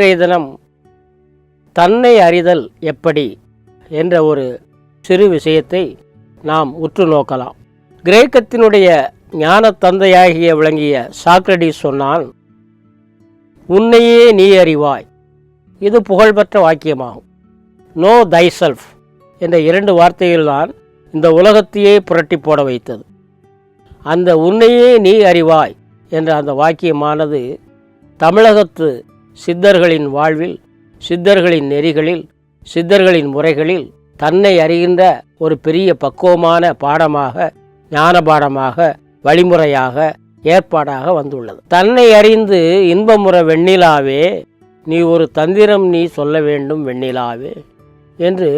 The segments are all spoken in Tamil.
இன்றைய தினம் தன்னை அறிதல் எப்படி என்ற ஒரு சிறு விஷயத்தை நாம் உற்று நோக்கலாம். கிரேக்கத்தினுடைய ஞான தந்தையாகிய விளங்கிய சாக்ரடிஸ் சொன்னான் உன்னையே நீ அறிவாய். இது புகழ்பெற்ற வாக்கியமாகும். நோ தைசெல்ஃப் என்ற இரண்டு வார்த்தைகள்தான் இந்த உலகத்தையே புரட்டி போட வைத்தது. அந்த உன்னையே நீ அறிவாய் என்ற அந்த வாக்கியமானது தமிழகத்து சித்தர்களின் வாழ்வில் சித்தர்களின் நெறிகளில் சித்தர்களின் முறைகளில் தன்னை அறிகின்ற ஒரு பெரிய பக்குவமான பாடமாக ஞான பாடமாக வழிமுறையாக ஏற்பாடாக வந்துள்ளது. தன்னை அறிந்து இன்பமுற வெண்ணிலாவே நீ ஒரு தந்திரம் நீ சொல்ல வேண்டும் வெண்ணிலாவே என்று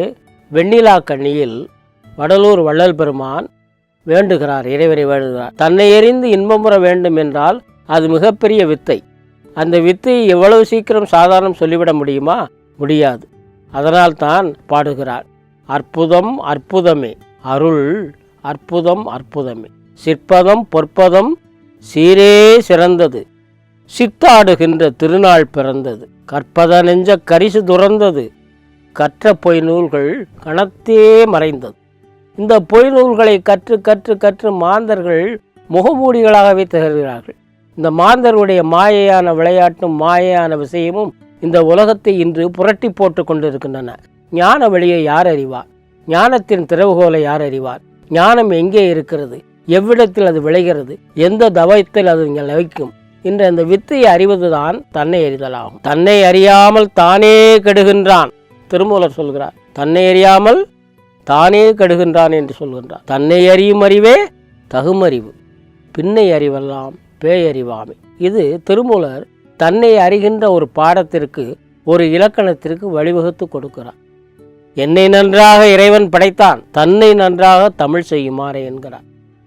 வெண்ணிலா கண்ணியில் வடலூர் வள்ளல் பெருமான் வேண்டுகிறார் இறைவரை வேண்டுகிறார். தன்னை எறிந்து இன்பமுற வேண்டும் என்றால் அது மிகப்பெரிய வித்தை. அந்த வித்தை எவ்வளவு சீக்கிரம் சாதாரணம் சொல்லிவிட முடியுமா? முடியாது. அதனால் தான் பாடுகிறார். அற்புதம் அற்புதமே. அருள் அற்புதம் அற்புதமே. சிற்பதம் பொற்பதம் சீரே சிறந்தது. சித்தாடுகின்ற திருநாள் பிறந்தது. கற்பத நெஞ்ச கரிசு துறந்தது. கற்ற பொய் நூல்கள் கணத்தே மறைந்தது. இந்த பொய் நூல்களை கற்று கற்று கற்று மாந்தர்கள் முகமூடிகளாகவே திகழ்கிறார்கள். இந்த மாந்தருடைய மாயையான விளையாட்டும் மாயையான விஷயமும் இந்த உலகத்தை இன்று புரட்டி போட்டு கொண்டிருக்கின்றன. ஞான வழியை யார் அறிவார்? ஞானத்தின் திறவுகோலை யார் அறிவார்? ஞானம் எங்கே இருக்கிறது? எவ்விடத்தில் அது விளைகிறது? எந்த தவத்தில் அது இங்கே லவிக்கும்? என்ற அந்த வித்தையை அறிவதுதான் தன்னை அறிதலாகும். தன்னை அறியாமல் தானே கெடுகின்றான். திருமூலர் சொல்கிறார் தன்னை அறியாமல் தானே கெடுகின்றான் என்று சொல்கின்றார். தன்னை அறியும் அறிவே தகுமறிவு. பின்னை அறிவெல்லாம் பேயறிவாமை. இது திருமூலர் தன்னை அறிகின்ற ஒரு பாடத்திற்கு ஒரு இலக்கணத்திற்கு வழிவகுத்து கொடுக்கிறார். என்னை நன்றாக இறைவன் படைத்தான் தன்னை நன்றாக தமிழ் செய்யுமாறே என்கிறார்.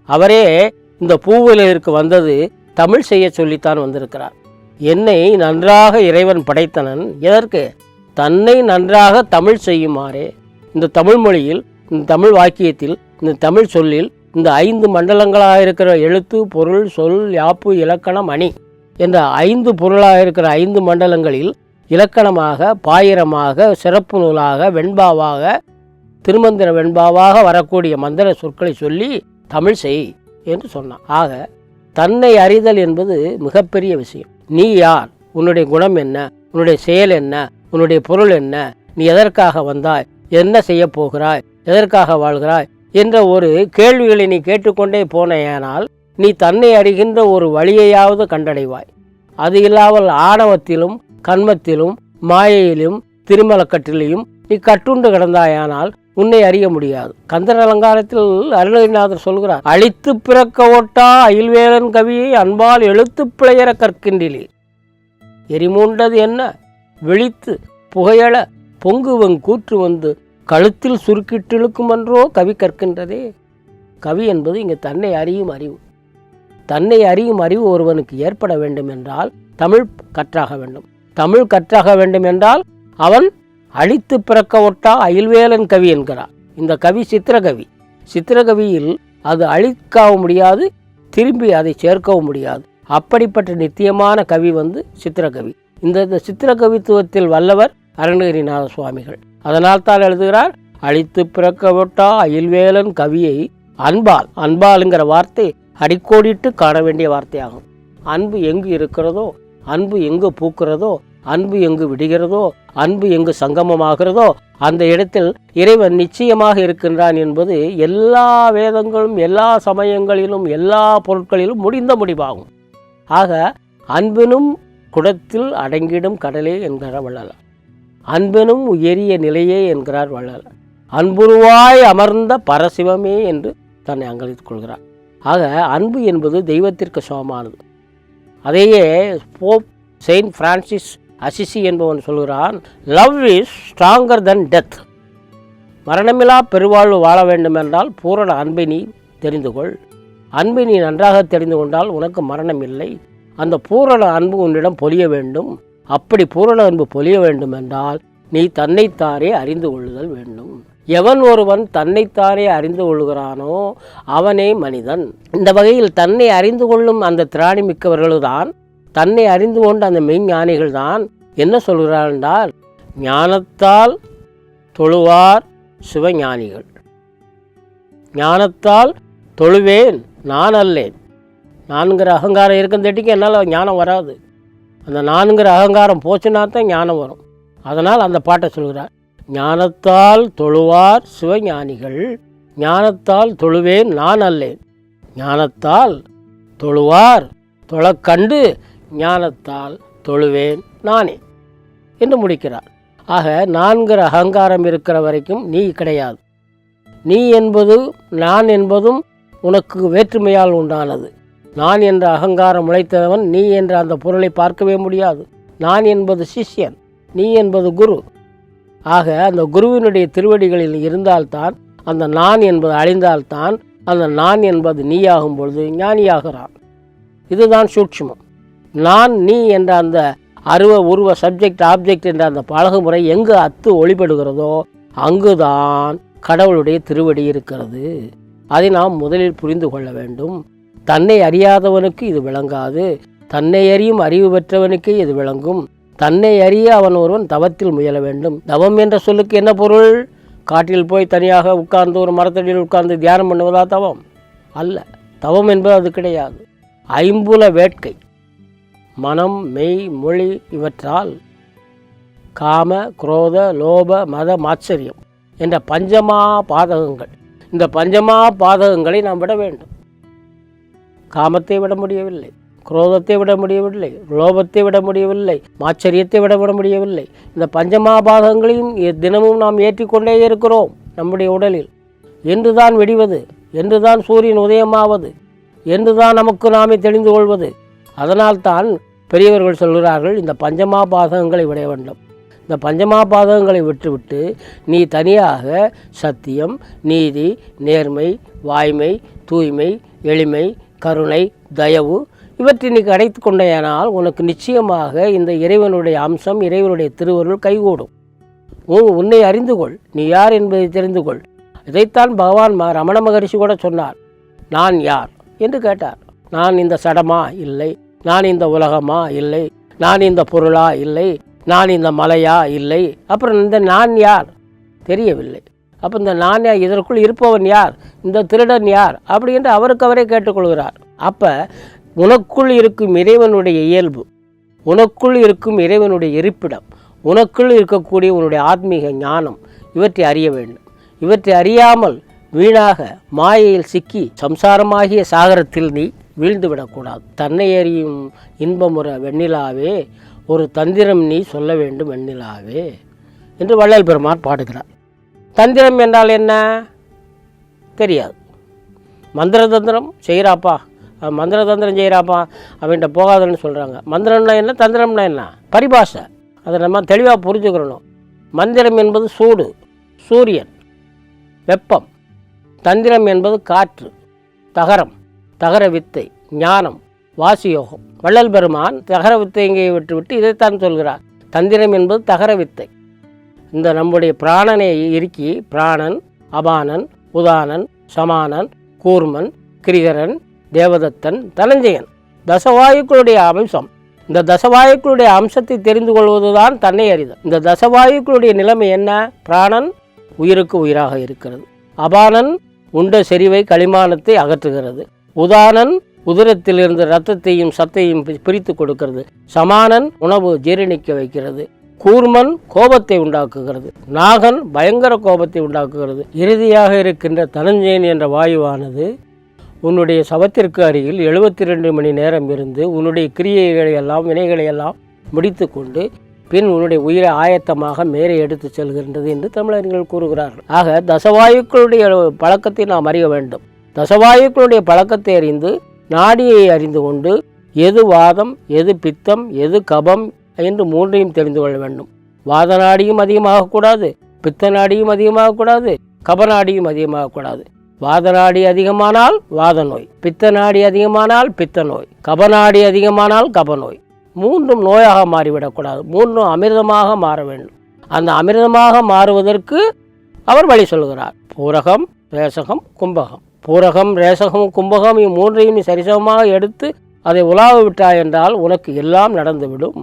அவரே இந்த பூவிலிருக்கு வந்தது தமிழ் செய்ய சொல்லித்தான் வந்திருக்கிறார். என்னை நன்றாக இறைவன் படைத்தனன் எதற்கு? தன்னை நன்றாக தமிழ் செய்யுமாறே. இந்த தமிழ் மொழியில் இந்த தமிழ் வாக்கியத்தில் இந்த தமிழ் சொல்லில் இந்த ஐந்து மண்டலங்களாக இருக்கிற எழுத்து பொருள் சொல் யாப்பு இலக்கணம் அணி என்ற ஐந்து பொருளாக இருக்கிற ஐந்து மண்டலங்களில் இலக்கணமாக பாயிரமாக சிறப்பு நூலாக வெண்பாவாக திருமந்திர வெண்பாவாக வரக்கூடிய மந்திர சொற்களை சொல்லி தமிழ் செய் என்று சொன்னான். ஆக தன்னை அறிதல் என்பது மிகப்பெரிய விஷயம். நீ யார்? உன்னுடைய குணம் என்ன? உன்னுடைய செயல் என்ன? உன்னுடைய பொருள் என்ன? நீ எதற்காக வந்தாய்? என்ன செய்ய போகிறாய்? எதற்காக வாழ்கிறாய்? என்ற ஒரு கேள்விகளை நீ கேட்டுக்கொண்டே போனேயானால் நீ தன்னை அறிகின்ற ஒரு வழியையாவது கண்டடைவாய். அது இல்லாமல் ஆணவத்திலும் கண்மத்திலும் மாயையிலும் திருமலக்கட்டிலையும் நீ கட்டுண்டு கிடந்தாயானால் உன்னை அறிய முடியாது. கந்தர் அலங்காரத்தில் அருணகிரிநாதர் சொல்கிறார் அழித்து பிறக்க ஓட்டா அயில்வேலன் கவியை அன்பால் எழுத்து பிழையற கற்கின்றிலே. எரிமூண்டது என்ன? விழித்து புகையள பொங்குவன் கூற்று வந்து கழுத்தில் சுருக்கிட்டிழுக்குமன்றோ கவி கற்கின்றதே. கவி என்பது இங்கே தன்னை அறியும் அறிவு. தன்னை அறியும் அறிவு ஒருவனுக்கு ஏற்பட வேண்டும் என்றால் தமிழ் கற்றாக வேண்டும். தமிழ் கற்றாக வேண்டும் என்றால் அவன் அழித்து பிறக்க ஒட்டா அயில்வேலன் கவி என்கிறார். இந்த கவி சித்திரகவி. சித்திரகவியில் அது அழிக்கவும் முடியாது திரும்பி அதை சேர்க்கவும் முடியாது. அப்படிப்பட்ட நித்தியமான கவி வந்து சித்திரகவி. இந்த இந்த சித்திரகவித்துவத்தில் வல்லவர் அருணகிரிநாத சுவாமிகள். அதனால் தான் எழுதுகிறார் அழித்து பிறக்க விட்டா அயில்வேலன் கவியை அன்பால் அன்பாலுங்கிற வார்த்தை அடிக்கோடிட்டு காண வேண்டிய வார்த்தையாகும். அன்பு எங்கு இருக்கிறதோ அன்பு எங்கு பூக்கிறதோ அன்பு எங்கு விடுகிறதோ அன்பு எங்கு சங்கமமாகிறதோ அந்த இடத்தில் இறைவன் நிச்சயமாக இருக்கின்றான் என்பது எல்லா வேதங்களும் எல்லா சமயங்களிலும் எல்லா பொருட்களிலும் முடிந்த முடிவாகும். ஆக அன்பினும் குடத்தில் அடங்கிடும் கடலே என்கிற வள்ளலாம் அன்பனும் உயரிய நிலையே என்கிறார் வள்ளலார் அன்புருவாய் அமர்ந்த பரசிவமே என்று தன்னை அங்கலித்துக் கொள்கிறார். ஆக அன்பு என்பது தெய்வத்திற்கு சமமானது. அதையே போப் செயின்ட் பிரான்சிஸ் அசிசி என்பவன் சொல்கிறான் love is stronger than death. மரணமில்லா பெருவாழ்வு வாழ வேண்டுமென்றால் பூரண அன்பை நீ தெரிந்து கொள். அன்பை நீ நன்றாக தெரிந்து கொண்டால் உனக்கு மரணம் இல்லை. அந்த பூரண அன்பு உன்னிடம் பொழிய வேண்டும். அப்படி பூரண அன்பு பொழிய வேண்டுமென்றால் நீ தன்னைத்தாரே அறிந்து கொள்ளுதல் வேண்டும். எவன் ஒருவன் தன்னைத்தானே அறிந்து கொள்கிறானோ அவனே மனிதன். இந்த வகையில் தன்னை அறிந்து கொள்ளும் அந்த திராணி மிக்கவர்கள்தான் தன்னை அறிந்து கொண்ட அந்த மெய்ஞானிகள் தான். என்ன சொல்கிறார் என்றால் ஞானத்தால் தொழுவார் சிவஞானிகள். ஞானத்தால் தொழுவேன் நான் அல்லேன். நான்கிற அகங்காரம் இருக்கந்தட்டிக்கு என்னால் ஞானம் வராது. அந்த நான்கிற அகங்காரம் போச்சுன்னா தான் ஞானம் வரும். அதனால் அந்த பாட்டை சொல்கிறார் ஞானத்தால் தொழுவார் சிவஞானிகள் ஞானத்தால் தொழுவேன் நான் அல்லேன். ஞானத்தால் தொழுவார் தொழக்கண்டு ஞானத்தால் தொழுவேன் நானே என்று முடிக்கிறார். ஆக நான்கிற அகங்காரம் இருக்கிற வரைக்கும் நீ கிடையாது. நீ என்பது நான் என்பதும் உனக்கு வேற்றுமையால் உண்டானது. நான் என்ற அகங்காரம் உழைத்தவன் நீ என்ற அந்த பொருளை பார்க்கவே முடியாது. நான் என்பது சிஷ்யன் நீ என்பது குரு. ஆக அந்த குருவினுடைய திருவடிகளில் இருந்தால்தான் அந்த நான் என்பது அழிந்தால்தான் அந்த நான் என்பது நீயாகும் பொழுது ஞானியாகிறான். இதுதான் சூட்சுமம். நான் நீ என்ற அந்த அருவ உருவ சப்ஜெக்ட் ஆப்ஜெக்ட் என்ற அந்த பழகுமுறை எங்கு அத்து ஒளிபடுகிறதோ அங்குதான் கடவுளுடைய திருவடி இருக்கிறது. அதை நாம் முதலில் புரிந்து கொள்ள வேண்டும். தன்னை அறியாதவனுக்கு இது விளங்காது. தன்னை அறியும் அறிவு பெற்றவனுக்கே இது விளங்கும். தன்னை அறிய அவன் ஒருவன் தவத்தில் முயல வேண்டும். தவம் என்ற சொல்லுக்கு என்ன பொருள்? காட்டில் போய் தனியாக உட்கார்ந்து ஒரு மரத்தடியில் உட்கார்ந்து தியானம் பண்ணுவதா தவம்? அல்ல. தவம் என்பது அது கிடையாது. ஐம்புல வேட்கை. மனம் மெய் மொழி இவற்றால் காம குரோத லோப மத மாச்சரியம் என்ற பஞ்சமா பாதகங்கள். இந்த பஞ்சமா பாதகங்களை நாம் விட வேண்டும். காமத்தை விட முடியவில்லை. குரோதத்தை விட முடியவில்லை. லோபத்தை விட முடியவில்லை. மாச்சரியத்தை விட விட முடியவில்லை. இந்த பஞ்சமாபாதங்களையும் தினமும் நாம் ஏற்றிக்கொண்டே இருக்கிறோம் நம்முடைய உடலில். என்றுதான் வெடிவது என்றுதான் சூரியன் உதயமாவது என்றுதான் நமக்கு நாமே தெரிந்து கொள்வது. அதனால்தான் பெரியவர்கள் சொல்கிறார்கள் இந்த பஞ்சமாபாதகங்களை விட வேண்டும். இந்த பஞ்சமாபாதகங்களை விட்டுவிட்டு நீ தனியாக சத்தியம் நீதி நேர்மை வாய்மை தூய்மை எளிமை கருணை தயவு இவற்றை நீ கிடைத்து கொண்டேயானால் உனக்கு நிச்சயமாக இந்த இறைவனுடைய அம்சம் இறைவனுடைய திருவருள் கைகூடும். உன் உன்னை அறிந்து கொள் நீ யார் என்பதை தெரிந்து கொள் இதைத்தான் பகவான் ரமண மகரிஷி கூட சொன்னார். நான் யார்? என்று கேட்டார். நான் இந்த சடமா? இல்லை. நான் இந்த உலகமா? இல்லை. நான் இந்த பொருளா? இல்லை. நான் இந்த மலையா? இல்லை. அப்புறம் இந்த நான் யார்? தெரியவில்லை. அப்போ இந்த நான் யார் இதற்குள் இருப்பவன் யார்? இந்த திருடன் யார்? அப்படி என்று அவருக்கு அவரே கேட்டுக்கொள்கிறார். அப்போ உனக்குள் இருக்கும் இறைவனுடைய இயல்பு உனக்குள் இருக்கும் இறைவனுடைய இருப்பிடம் உனக்குள் இருக்கக்கூடிய உன்னுடைய ஆத்மீக ஞானம் இவற்றை அறிய வேண்டும். இவற்றை அறியாமல் வீணாக மாயையில் சிக்கி சம்சாரமாகிய சாகரத்தில் நீ வீழ்ந்து விடக்கூடாது. தன்னை அறியும் இன்பமுற வெண்ணிலாவே ஒரு தந்திரம் நீ சொல்ல வேண்டும் வெண்ணிலாவே என்று வள்ளல் பெருமான் பாடுகிறார். தந்திரம் என்றால் என்ன? தெரியாது. மந்திர தந்திரம் செய்கிறாப்பா. மந்திர தந்திரம் செய்கிறாப்பா. அவன்கிட்ட போகாதன்னு சொல்கிறாங்க மந்திரம்னா என்ன? தந்திரம்னா என்ன? பரிபாஷை. அதை நம்ம தெளிவாக புரிஞ்சுக்கிறணும் மந்திரம் என்பது சூடு சூரியன் வெப்பம். தந்திரம் என்பது காற்று தகரம் தகர வித்தை ஞானம் வாசியோகம். வள்ளல் பெருமான் தகர வித்தையை விட்டுவிட்டு இதைத்தான் சொல்கிறார். தந்திரம் என்பது தகர வித்தை. இந்த நம்முடைய பிராணனை இறுக்கி பிராணன் அபானன் உதானன் சமானன் கூர்மன் கிரிகரன் தேவதத்தன் தனஞ்சயன் தசவாயுக்களுடைய அம்சம். இந்த தசவாயுக்களுடைய அம்சத்தை தெரிந்து கொள்வதுதான் தன்னை அறிதல். இந்த தசவாயுக்களுடைய நிலைமை என்ன? பிராணன் உயிருக்கு உயிராக இருக்கிறது. அபானன் உண்ட செறிவை களிமானத்தை அகற்றுகிறது. உதானன் உதிரத்திலிருந்து இரத்தத்தையும் சத்தையும் பிரித்து கொடுக்கிறது. சமானன் உணவு ஜீரணிக்க வைக்கிறது. கூர்மன் கோபத்தை உண்டாக்குகிறது. நாகன் பயங்கர கோபத்தை உண்டாக்குகிறது. இறுதியாக இருக்கின்ற தனஞ்சயன் என்ற வாயுவானது உன்னுடைய சவத்திற்கு அருகில் எழுபத்தி ரெண்டு மணி நேரம் இருந்து உன்னுடைய கிரியைகளை எல்லாம் வினைகளை எல்லாம் முடித்து கொண்டு பின் உன்னுடைய உயிரை ஆயத்தமாக மேலே எடுத்து செல்கின்றது என்று தமிழறிஞர்கள் கூறுகிறார்கள். ஆக தசவாயுக்களுடைய பழக்கத்தை நாம் அறிய வேண்டும். தசவாயுக்களுடைய பழக்கத்தை அறிந்து நாடியை அறிந்து கொண்டு எது வாதம் எது பித்தம் எது கபம் என்று மூன்றையும் தெரிந்து கொள்ள வேண்டும். வாத நாடியும் அதிகமாகக்கூடாது பித்த நாடியும் அதிகமாகக்கூடாது கபநாடியும் அதிகமாகக்கூடாது வாத நாடி அதிகமானால் வாத நோய் பித்த நாடி அதிகமானால் பித்த நோய் கபநாடி அதிகமானால் கபநோய். மூன்றும் நோயாக மாறிவிடக்கூடாது மூன்றும் அமிர்தமாக மாற வேண்டும். அந்த அமிர்தமாக மாறுவதற்கு அவர் வழி சொல்கிறார் பூரகம் ரேசகம் கும்பகம். பூரகம் ரேசகம் கும்பகம் இம்மூன்றையும் நீ சரிசமமாக எடுத்து அதை உலாவ விட்டாய் என்றால் உனக்கு எல்லாம் நடந்துவிடும்.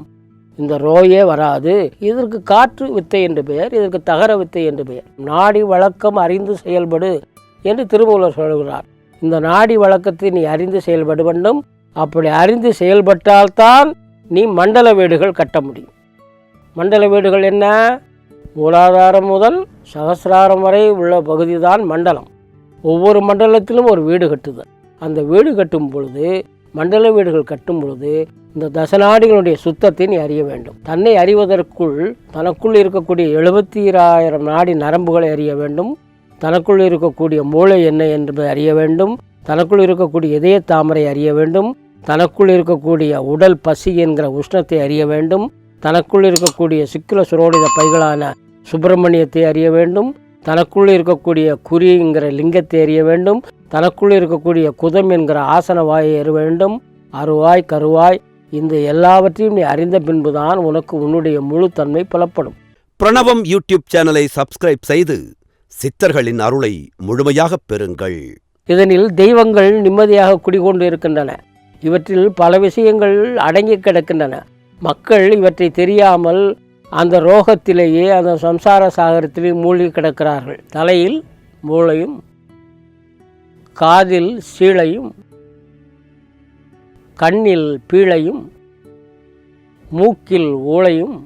இந்த ரோயே வராது. இதற்கு காற்று வித்தை என்று பெயர் இதற்கு தகர வித்தை என்று பெயர். நாடி வழக்கம் அறிந்து செயல்படு என்று திருமூலர் சொல்கிறார். இந்த நாடி வழக்கத்தை நீ அறிந்து செயல்பட வேண்டும். அப்படி அறிந்து செயல்பட்டால்தான் நீ மண்டல வீடுகள் கட்ட முடியும். மண்டல வீடுகள் என்ன? மூலாதாரம் முதல் சகசிராரம் வரை உள்ள பகுதி தான் மண்டலம். ஒவ்வொரு மண்டலத்திலும் ஒரு வீடு கட்டுதல். அந்த வீடு கட்டும் பொழுது மண்டல வீடுகள் கட்டும் பொழுது இந்த தசநாடிகளுடைய சுத்தத்தை நீ அறிய வேண்டும். தன்னை அறிவதற்குள் தனக்குள் இருக்கக்கூடிய எழுபத்தி ஆயிரம் நாடி நரம்புகளை அறிய வேண்டும். தனக்குள் இருக்கக்கூடிய மூளை என்ன என்பதை அறிய வேண்டும். தனக்குள் இருக்கக்கூடிய இதய தாமரை அறிய வேண்டும். தனக்குள் இருக்கக்கூடிய உடல் பசி என்கிற உஷ்ணத்தை அறிய வேண்டும். தனக்குள் இருக்கக்கூடிய சிக்கல சுரோடித பைகளான சுப்பிரமணியத்தை அறிய வேண்டும். தனக்குள் இருக்கக்கூடிய குறிங்கிற லிங்கத்தை அறிய வேண்டும். தனக்குள் இருக்கக்கூடிய குதம் என்கிற ஆசன வாயை அறிய வேண்டும். அருவாய் கருவாய் இந்த எல்லாவற்றையும் நீ அறிந்த பின்புதான் உனக்கு உன்னுடைய முழு தன்மை புலப்படும். பிரணவம் யூடியூப் சேனலை சப்ஸ்கிரைப் செய்து சித்தர்களின் அருளை முழுமையாகப் பெறுங்கள். இதனில் தெய்வங்கள் நிம்மதியாக குடிகொண்டு இருக்கின்றன. இவற்றில் பல விஷயங்கள் அடங்கி கிடக்கின்றன. மக்கள் இவற்றை தெரியாமல் அந்த ரோகத்திலேயே அந்த சம்சார சாகரத்திலே மூழ்கி கிடக்கிறார்கள். தலையில் மூளையும் காதில் சீளையும் கண்ணில் பீழையும் மூக்கில் ஊளையும்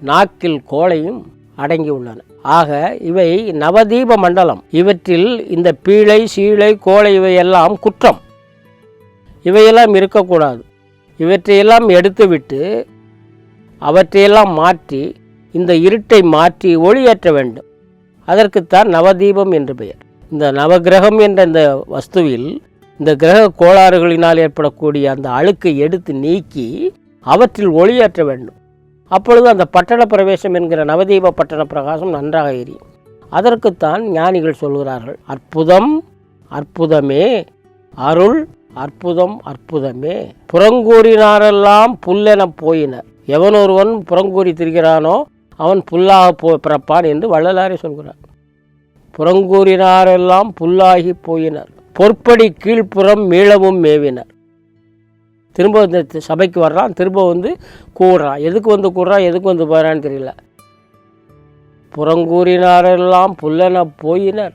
நாக்கில் கோளையும் அடங்கியுள்ளன. ஆக இவை நவதீப மண்டலம். இவற்றில் இந்த பீழை சீழை கோளை இவையெல்லாம் குற்றம். இவையெல்லாம் இருக்கக்கூடாது. இவற்றையெல்லாம் எடுத்துவிட்டு அவற்றையெல்லாம் மாற்றி இந்த இருட்டை மாற்றி ஒளியேற்ற வேண்டும். அதற்குத்தான் நவதீபம் என்று பெயர். இந்த நவகிரகம் என்ற இந்த வஸ்துவில் இந்த கிரக கோளாறுகளினால் ஏற்படக்கூடிய அந்த அழுக்கை எடுத்து நீக்கி அவற்றில் ஒளியேற்ற வேண்டும். அப்பொழுது அந்த பட்டண பிரவேசம் என்கிற நவதீப பட்டண பிரகாசம் நன்றாக எரியும். அதற்குத்தான் ஞானிகள் சொல்கிறார்கள் அற்புதம் அற்புதமே அருள் அற்புதம் அற்புதமே. புறங்கூறினாரெல்லாம் புல்லெனப் போயினர். எவனொருவன் புறங்கூறி திரிகிறானோ அவன் புல்லாக போ பிறப்பான் என்று வள்ளலாரே சொல்கிறார். புறங்கூறினாரெல்லாம் புல்லாகி போயினர். பொற்படி கீழ்ப்புறம் மீளவும் மேவினர். திரும்ப இந்த சபைக்கு வர்றான். திரும்ப வந்து கூடுறான் எதுக்கு வந்து கூடுறான் எதுக்கு வந்து போகிறான்னு தெரியல. புறங்கூறினாரெல்லாம் புல்லென போயினர்.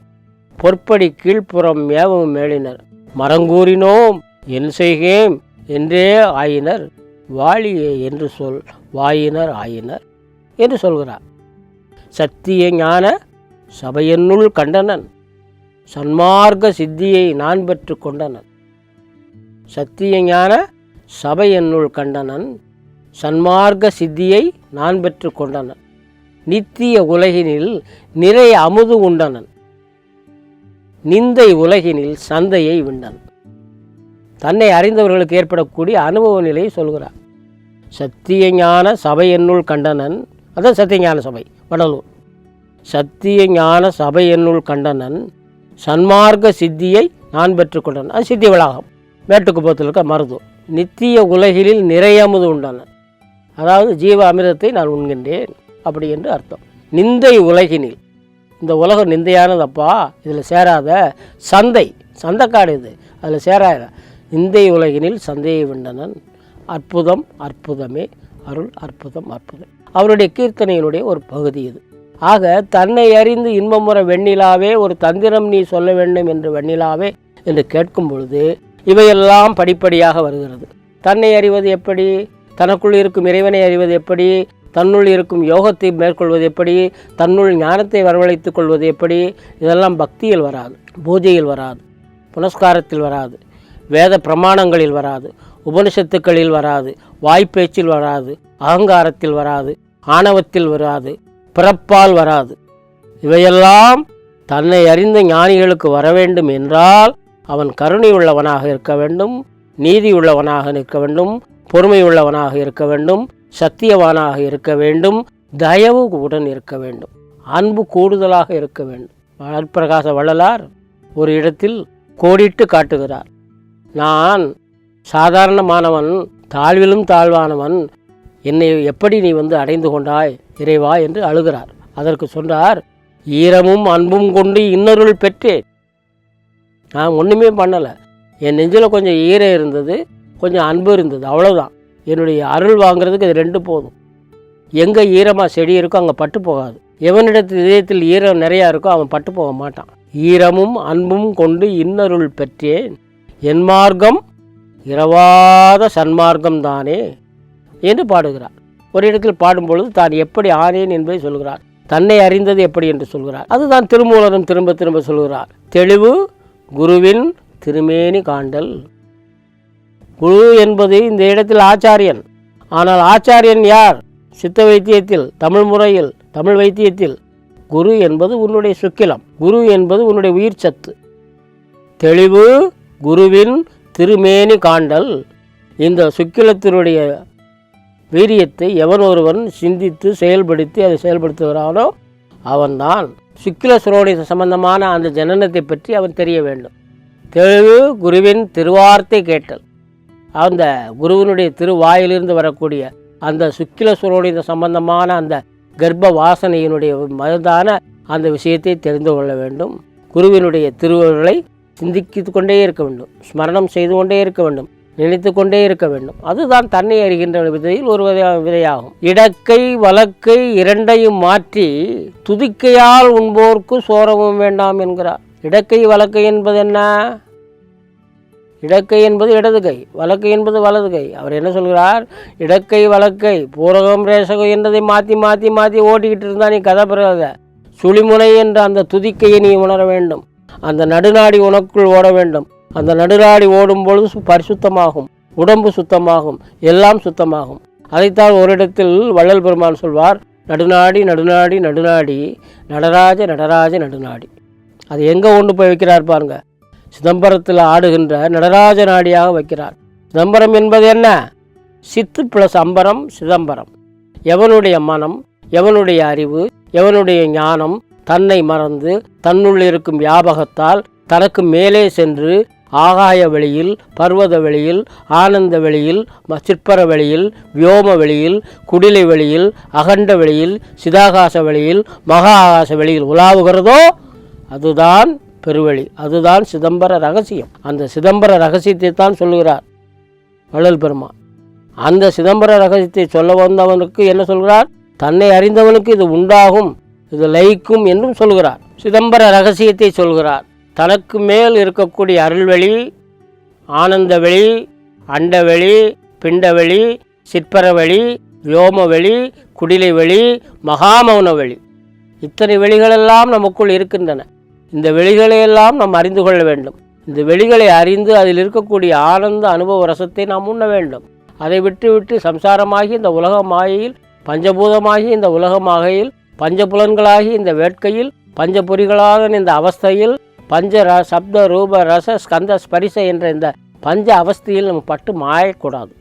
பொற்படி கீழ்ப்புறம் மேவும் மேலினர். மரங்கூறினோம் என் செய்கேம் என்றே ஆயினர். வாழியே என்று சொல் வாயினர் ஆயினர் என்று சொல்கிறார். சத்திய ஞான சபையனுள் கண்டனன் சன்மார்க்க சித்தியை நான் பெற்று கொண்டனன். சத்திய ஞான சபையனுள் கண்டனன் சன்மார்க்க சித்தியை நான் பெற்று கொண்டனன். நித்திய உலகினில் நிறை அமுது உண்டனன். நிந்தை உலகினில் சந்தையை விண்டன். தன்னை அறிந்தவர்களுக்கு ஏற்படக்கூடிய அனுபவ நிலையை சொல்கிறார். சத்திய ஞான சபை என்னுள் கண்டனன் அதான் சத்திய ஞான சபை வடலூர். சத்திய ஞான சபை என்னுள் கண்டனன் சன்மார்க்க சித்தியை நான் பெற்றுக்கொண்டனன் அது சித்தி வளாகம். மேட்டுக்குப்பத்தில் இருக்க மருது. நித்திய உலகிலில் நிறையமுது உண்டனன் அதாவது ஜீவ அமிர்தத்தை நான் உண்கின்றேன் அப்படி என்று அர்த்தம். நிந்தை உலகினில். இந்த உலகம் நிந்தையானதப்பா? இதில் சேராத சந்தை. சந்தைக்காடு இது. அதில் சேராத. நிந்தை உலகினில் சந்தையை விண்டனன் அற்புதம் அற்புதமே. அருள் அற்புதம் அற்புதம். அவருடைய கீர்த்தனையினுடைய ஒரு பகுதி இது. ஆக தன்னை அறிந்து இன்பமுற வெண்ணிலாவே ஒரு தந்திரம் நீ சொல்ல வேண்டும் என்று வெண்ணிலாவே என்று கேட்கும் பொழுது இவையெல்லாம் படிப்படியாக வருகிறது. தன்னை அறிவது எப்படி? தனக்குள் இருக்கும் இறைவனை அறிவது எப்படி? தன்னுள் இருக்கும் யோகத்தை மேற்கொள்வது எப்படி? தன்னுள் ஞானத்தை வரவழைத்துக் கொள்வது எப்படி? இதெல்லாம் பக்தியில் வராது பூஜையில் வராது புனஸ்காரத்தில் வராது வேத பிரமாணங்களில் வராது உபனிஷத்துக்களில் வராது வாய்ப்பேச்சில் வராது அகங்காரத்தில் வராது ஆணவத்தில் வராது பிறப்பால் வராது. இவையெல்லாம் தன்னை அறிந்த ஞானிகளுக்கு வர வேண்டும் என்றால் அவன் கருணை உள்ளவனாக இருக்க வேண்டும் நீதி உள்ளவனாக நிற்க வேண்டும் பொறுமை உள்ளவனாக இருக்க வேண்டும் சத்தியவானாக இருக்க வேண்டும் தயவு உடன் இருக்க வேண்டும் அன்பு கூடுதலாக இருக்க வேண்டும். அற்பிரகாச வள்ளலார் ஒரு இடத்தில் கோடிட்டு காட்டுகிறார். நான் சாதாரணமானவன் தாழ்விலும் தாழ்வானவன் என்னை எப்படி நீ வந்து அடைந்து கொண்டாய்? இறைவா என்று அழுகிறார். அதற்கு சொன்னார் ஈரமும் அன்பும் கொண்டு இன்னொருள் பெற்றேன். நான் ஒன்றுமே பண்ணலை. என் நெஞ்சில் கொஞ்சம் ஈரம் இருந்தது கொஞ்சம் அன்பு இருந்தது அவ்வளோதான் என்னுடைய அருள் வாங்குறதுக்கு இது ரெண்டு போதும். எங்கே ஈரமாக செடி இருக்கோ அங்கே பட்டு போகாது. எவனிடத்தில் இதயத்தில் ஈரம் நிறையா இருக்கோ அவன் பட்டு போக மாட்டான். ஈரமும் அன்பும் கொண்டு இன்னருள் பெற்றேன். என் மார்க்கம் இரவாத சன்மார்க்கம் தானே என்று பாடுகிறார். ஒரு இடத்தில் பாடும்பொழுது தான் எப்படி ஆனேன் என்பதை சொல்கிறார். தன்னை அறிந்தது எப்படி என்று சொல்கிறார். அதுதான் திருமூலரும் திரும்ப திரும்ப சொல்கிறார். தெளிவு குருவின் திருமேனி காண்டல். குரு என்பது இந்த இடத்தில் ஆச்சாரியன். ஆனால் ஆச்சாரியன் யார்? சித்த வைத்தியத்தில் தமிழ் முறையில் தமிழ் வைத்தியத்தில். குரு என்பது உன்னுடைய சுக்கிலம். குரு என்பது உன்னுடைய உயிர் சத்து. தெளிவு குருவின் திருமேனி காண்டல். இந்த சுக்கிலத்தினுடைய வீரியத்தை எவன் ஒருவன் சிந்தித்து செயல்படுத்தி அதை செயல்படுத்துகிறானோ அவன்தான். சுக்கில சுரோனித சம்பந்தமான அந்த ஜனனத்தை பற்றி அவன் தெரிய வேண்டும். தெளிவு குருவின் திருவார்த்தை கேட்டல். அந்த குருவினுடைய திருவாயிலிருந்து வரக்கூடிய அந்த சுக்கில சுரோனித சம்பந்தமான அந்த கர்ப்ப வாசனையினுடைய மருந்தான அந்த விஷயத்தை தெரிந்து கொள்ள வேண்டும். குருவினுடைய திருவருளை சிந்தித்து கொண்டே இருக்க வேண்டும். ஸ்மரணம் செய்து கொண்டே இருக்க வேண்டும். நினைத்து கொண்டே இருக்க வேண்டும். அதுதான் தன்னை அறிகின்ற விதையில் ஒரு விதையாகும். இடக்கை வழக்கை இரண்டையும் மாற்றி துதிக்கையால் உண்போர்க்கு சோரவும் வேண்டாம் என்கிறார். இடக்கை வழக்கை என்பது என்ன? இடக்கை என்பது இடது கை வழக்கை என்பது வலது கை. அவர் என்ன சொல்கிறார்? இடக்கை வழக்கை பூரகம் ரேசகம் என்றதை மாற்றி மாற்றி மாற்றி ஓட்டிக்கிட்டு இருந்தால் நீ கதை பெறாத சுழிமுனை என்ற அந்த துதிக்கையை நீ உணர வேண்டும். அந்த நடுநாடி உனக்குள் ஓட வேண்டும். அந்த நடுநாடி ஓடும் பொழுது பரிசுத்தமாகும் உடம்பு சுத்தமாகும் எல்லாம் சுத்தமாகும். அதைத்தான் ஒரு இடத்தில் வள்ளல் பெருமான் சொல்வார் நடுநாடி நடுநாடி நடுநாடி நடராஜ நடராஜ நடுநாடி. அது எங்கே கொண்டு போய் வைக்கிறார் பாருங்க. சிதம்பரத்தில் ஆடுகின்ற நடராஜ நாடியாக வைக்கிறார். சிதம்பரம் என்பது என்ன? சித்து பிளஸ் அம்பரம் சிதம்பரம். எவனுடைய மனம் எவனுடைய அறிவு எவனுடைய ஞானம் தன்னை மறந்து தன்னுள் இருக்கும் வியாபகத்தால் தனக்கு மேலே சென்று ஆகாய வெளியில் பர்வத வெளியில் ஆனந்த வெளியில் ம- சிற்பர வெளியில் வியோம வெளியில் குடிலை வெளியில் அகண்ட வெளியில் சிதாகாச வெளியில் மகா ஆகாச வெளியில் உலாவுகிறதோ அதுதான் பெருவழி அதுதான் சிதம்பர ரகசியம். அந்த சிதம்பர ரகசியத்தை தான் சொல்லுகிறார் வள்ளல் பெருமா அந்த சிதம்பர ரகசியத்தை சொல்ல வந்தவனுக்கு என்ன சொல்கிறார்? தன்னை அறிந்தவனுக்கு இது உண்டாகும் இது லயிக்கும் என்றும் சொல்கிறார். சிதம்பர ரகசியத்தை சொல்கிறார். தனக்கு மேல் இருக்கக்கூடிய அருள்வெளி ஆனந்தவெளி அண்டவெளி பிண்டவெளி சிற்பரவெளி வியோமவெளி குடிலை வெளி மகாமௌன வெளி இத்தனை வெளிகளெல்லாம் நமக்குள் இருக்கின்றன. இந்த வெளிகளையெல்லாம் நாம் அறிந்து கொள்ள வேண்டும். இந்த வெளிகளை அறிந்து அதில் இருக்கக்கூடிய ஆனந்த அனுபவ ரசத்தை நாம் உண்ண வேண்டும். அதை விட்டு விட்டு சம்சாரமாகி இந்த உலக மாயையில் பஞ்சபூதமாகி இந்த உலக பஞ்ச பஞ்சபுலன்களாகி இந்த வேட்கையில் பஞ்சபொறிகளாக இந்த அவஸ்தையில் பஞ்ச ர சப்த ரூப ரச ஸ்கந்த ஸ்பரிச என்ற இந்த பஞ்ச அவஸ்தையில் நம்ம பட்டு மாயக்கூடாது.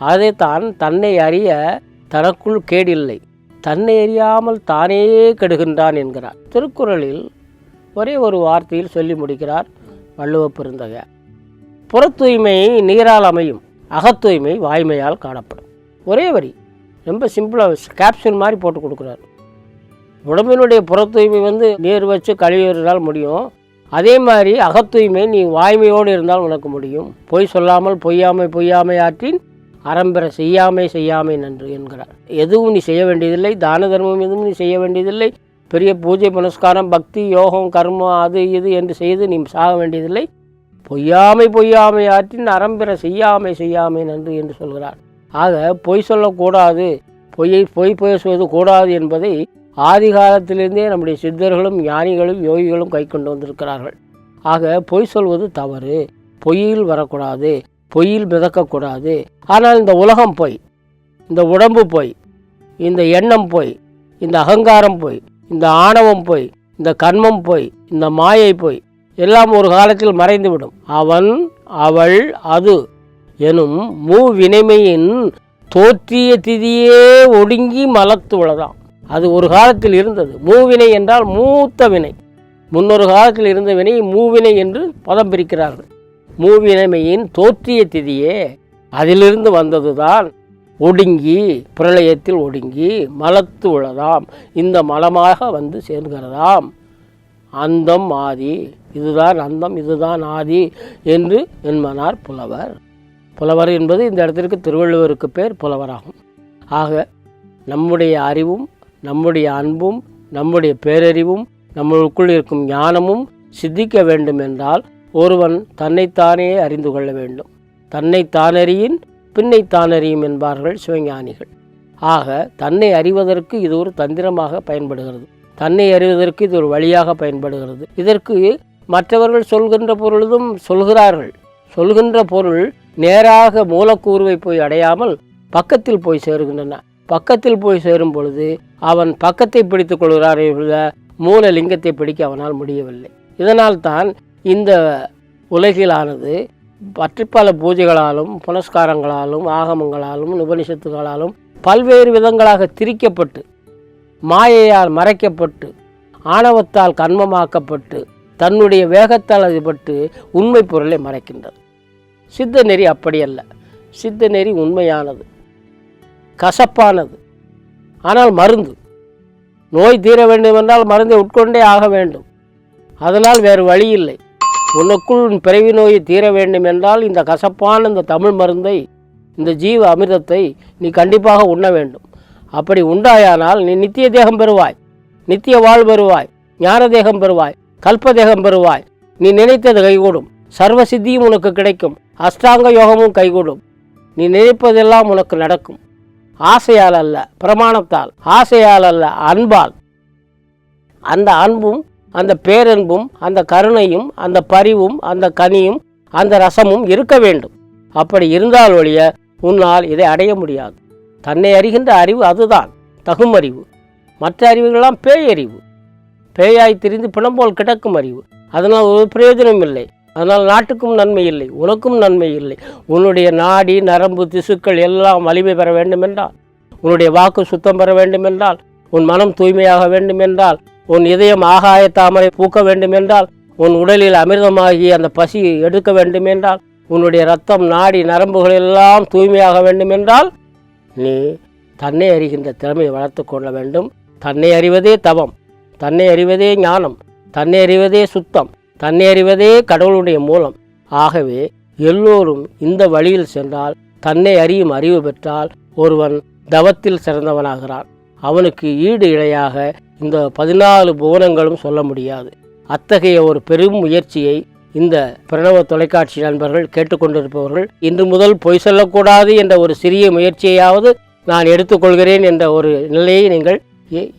அதை தான் தன்னை அறிய தனக்குள் கேடில்லை. தன்னை அறியாமல் தானே கெடுகின்றான் என்கிறார். திருக்குறளில் ஒரே ஒரு வார்த்தையில் சொல்லி முடிக்கிறார் வள்ளுவ பெருந்தக புற தூய்மை நீரால் அமையும் அகத்தூய்மை வாய்மையால் காணப்படும். ஒரே வரி ரொம்ப சிம்பிளாக கேப்சூல் மாதிரி போட்டு கொடுக்குறாரு. உடம்பினுடைய புற தூய்மை வந்து நீர் வச்சு கழுவினால் முடியும். அதே மாதிரி அகத்தூய்மை நீ வாய்மையோடு இருந்தால் உனக்கு முடியும். பொய் சொல்லாமல் பொய்யாமை பொய்யாமை ஆற்றின் அறம்பெற செய்யாமை செய்யாமை நன்று என்கிறார். எதுவும் நீ செய்ய வேண்டியதில்லை. தான தர்மம் எதுவும் நீ செய்ய வேண்டியதில்லை. பெரிய பூஜை புனஸ்காரம் பக்தி யோகம் கர்மம் அது இது என்று செய்து நீ சாக வேண்டியதில்லை. பொய்யாமை பொய்யாமை ஆற்றின் அறம்பெற செய்யாமை செய்யாமை நன்று என்று சொல்கிறார். ஆக பொய் சொல்லக்கூடாது. பொய்யை பொய் பேசுவது கூடாது என்பதை ஆதி காலத்திலிருந்தே நம்முடைய சித்தர்களும் ஞானிகளும் யோகிகளும் கை கொண்டு வந்திருக்கிறார்கள். ஆக பொய் சொல்வது தவறு. பொய்யில் வரக்கூடாது. பொய்யில் மிதக்கக்கூடாது. ஆனால் இந்த உலகம் பொய். இந்த உடம்பு பொய். இந்த எண்ணம் பொய். இந்த அகங்காரம் பொய். இந்த ஆணவம் பொய். இந்த கண்மம் பொய். இந்த மாயை பொய். எல்லாம் ஒரு காலத்தில் மறைந்துவிடும். அவன் அவள் அது. எனும் மூவினைமையின் தோற்றிய திதியே ஒடுங்கி மலத்து அது ஒரு காலத்தில் இருந்தது. மூவினை என்றால் மூத்த வினை. முன்னொரு காலத்தில் இருந்த வினை மூவினை என்று பதம் பிரிக்கிறார்கள். மூவினைமையின் தோற்றிய திதியே அதிலிருந்து வந்ததுதான். ஒடுங்கி பிரளயத்தில் ஒடுங்கி மலத்து உளதாம் இந்த மலமாக வந்து சேர்கிறதாம். அந்தம் ஆதி இதுதான் அந்தம் இதுதான் ஆதி என்று என்மனார் புலவர். புலவர் என்பது இந்த இடத்திற்கு திருவள்ளுவருக்கு பேர் புலவராகும். ஆக நம்முடைய அறிவும் நம்முடைய அன்பும் நம்முடைய பேரறிவும் நம்மளுக்குள் இருக்கும் ஞானமும் சித்திக்க வேண்டும் என்றால் ஒருவன் தன்னைத்தானே அறிந்து கொள்ள வேண்டும். தன்னை தானறியின் பின்னை தானறியும் என்பார்கள் சிவஞானிகள். ஆக தன்னை அறிவதற்கு இது ஒரு தந்திரமாக பயன்படுகிறது. தன்னை அறிவதற்கு இது ஒரு வழியாக பயன்படுகிறது. இதற்கு மற்றவர்கள் சொல்கின்ற பொருளும் சொல்கிறார்கள். சொல்கின்ற பொருள் நேராக மூலக்கூறுவை போய் அடையாமல் பக்கத்தில் போய் சேருகின்றன. பக்கத்தில் போய் சேரும் பொழுது அவன் பக்கத்தை பிடித்துக் கொள்கிறாரே மூல லிங்கத்தை பிடிக்க அவனால் முடியவில்லை. இதனால் தான் இந்த உலகிலானது பற்றி பல பூஜைகளாலும் புனஸ்காரங்களாலும் ஆகமங்களாலும் உபனிஷத்துகளாலும் பல்வேறு விதங்களாக திரிக்கப்பட்டு மாயையால் மறைக்கப்பட்டு ஆணவத்தால் கண்மமாக்கப்பட்டு தன்னுடைய வேகத்தால் அதுபட்டு உண்மை பொருளை மறைக்கின்றது. சித்த நெறி அப்படியல்ல சித்த நெறி உண்மையானது. கசப்பானது. ஆனால் மருந்து. நோய் தீர வேண்டுமென்றால் மருந்தை உட்கொண்டே ஆக வேண்டும். அதனால் வேறு வழி இல்லை. உனக்குள் உன் பிறவி நோயை தீர வேண்டும் என்றால் இந்த கசப்பான இந்த தமிழ் மருந்தை இந்த ஜீவ அமிர்தத்தை நீ கண்டிப்பாக உண்ண வேண்டும். அப்படி உண்டாயானால் நீ நித்திய தேகம் பெறுவாய். நித்திய வாழ் பெறுவாய். ஞான தேகம் பெறுவாய். கல்ப தேகம் பெறுவாய். நீ நினைத்தது கைகூடும். சர்வ சித்தியும் உனக்கு கிடைக்கும். அஷ்டாங்க யோகமும் கைகூடும். நீ நினைப்பதெல்லாம் உனக்கு நடக்கும். ஆசையால் அல்ல பிரமாணத்தால் ஆசையால் அல்ல அன்பால். அந்த அன்பும் அந்த பேரன்பும் அந்த கருணையும் அந்த பரிவும் அந்த கனியும் அந்த ரசமும் இருக்க வேண்டும். அப்படி இருந்தால் ஒழிய உன்னால் இதை அடைய முடியாது. தன்னை அறிகின்ற அறிவு அதுதான் தகும் அறிவு மற்ற அறிவுகளெல்லாம் பேய் அறிவு பேயாய் திரிந்து பிணம்போல் கிடக்கும் அறிவு. அதனால் ஒரு பிரயோஜனம் இல்லை. அதனால் நாட்டுக்கும் நன்மை இல்லை உனக்கும் நன்மை இல்லை. உன்னுடைய நாடி நரம்பு திசுக்கள் எல்லாம் வலிமை பெற வேண்டுமென்றால் உன்னுடைய வாக்கு சுத்தம் பெற வேண்டும் என்றால் உன் மனம் தூய்மையாக வேண்டும் என்றால் உன் இதயம் ஆகாய தாமரை பூக்க வேண்டும் என்றால் உன் உடலில் அமிர்தமாகி அந்த பசி எடுக்க வேண்டும் என்றால் உன்னுடைய ரத்தம் நாடி நரம்புகள் எல்லாம் தூய்மையாக வேண்டும் என்றால் நீ தன்னை அறிகின்ற திறமையை வளர்த்து கொள்ள வேண்டும். தன்னை அறிவதே தவம் தன்னை அறிவதே ஞானம் தன்னை அறிவதே சுத்தம் தன்னை அறிவதே கடவுளுடைய மூலம். ஆகவே எல்லோரும் இந்த வழியில் சென்றால் தன்னை அறியும் அறிவு பெற்றால் ஒருவன் தவத்தில் சிறந்தவனாகிறான். அவனுக்கு ஈடு இணையாக இந்த பதினாலு புவனங்களும் சொல்ல முடியாது. அத்தகைய ஒரு பெரும் முயற்சியை இந்த பிரணவ தொலைக்காட்சி நண்பர்கள் கேட்டுக்கொண்டிருப்பவர்கள் இன்று முதல் பொய் சொல்லக்கூடாது என்ற ஒரு சிறிய முயற்சியையாவது நான் எடுத்துக்கொள்கிறேன் என்ற ஒரு நிலையை நீங்கள்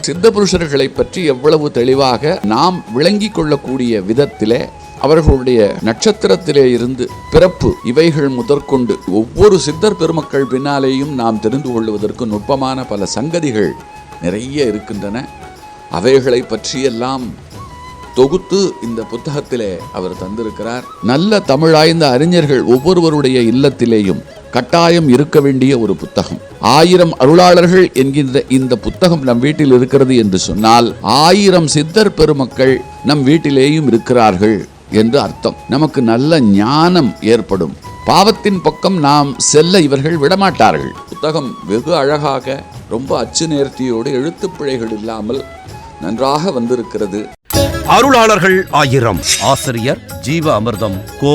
சித்த புருஷர்களை பற்றி எவ்வளவு தெளிவாக நாம் விளங்கிக் கொள்ளக்கூடிய விதத்திலே அவர்களுடைய நட்சத்திரத்திலே இருந்து பிறப்பு இவைகள் முதற்கொண்டு ஒவ்வொரு சித்தர் பெருமக்கள் பின்னாலேயும் நாம் தெரிந்து கொள்வதற்கு நுட்பமான பல சங்கதிகள் நிறைய இருக்கின்றன. அவைகளை பற்றியெல்லாம் தொகுத்து இந்த புத்தகத்திலே அவர் தந்திருக்கிறார். நல்ல தமிழாய்ந்த அறிஞர்கள் ஒவ்வொருவருடைய இல்லத்திலேயும் கட்டாயம் இருக்க வேண்டிய ஒரு புத்தகம். ஆயிரம் அருளாளர்கள் என்கின்ற இந்த புத்தகம் நம் வீட்டில் இருக்கிறது என்று சொன்னால் ஆயிரம் சித்தர் பெருமக்கள் நம் வீட்டிலேயும் இருக்கிறார்கள் என்று அர்த்தம். நமக்கு நல்ல ஞானம் ஏற்படும். பாவத்தின் பக்கம் நாம் செல்ல இவர்கள் விடமாட்டார்கள். புத்தகம் வெகு அழகாக ரொம்ப அச்சு நேர்த்தியோடு எழுத்து பிழைகள் இல்லாமல் நன்றாக வந்திருக்கிறது. அருளாளர்கள் ஆயிரம். ஆசிரியர் ஜீவ அமிர்தம் கோ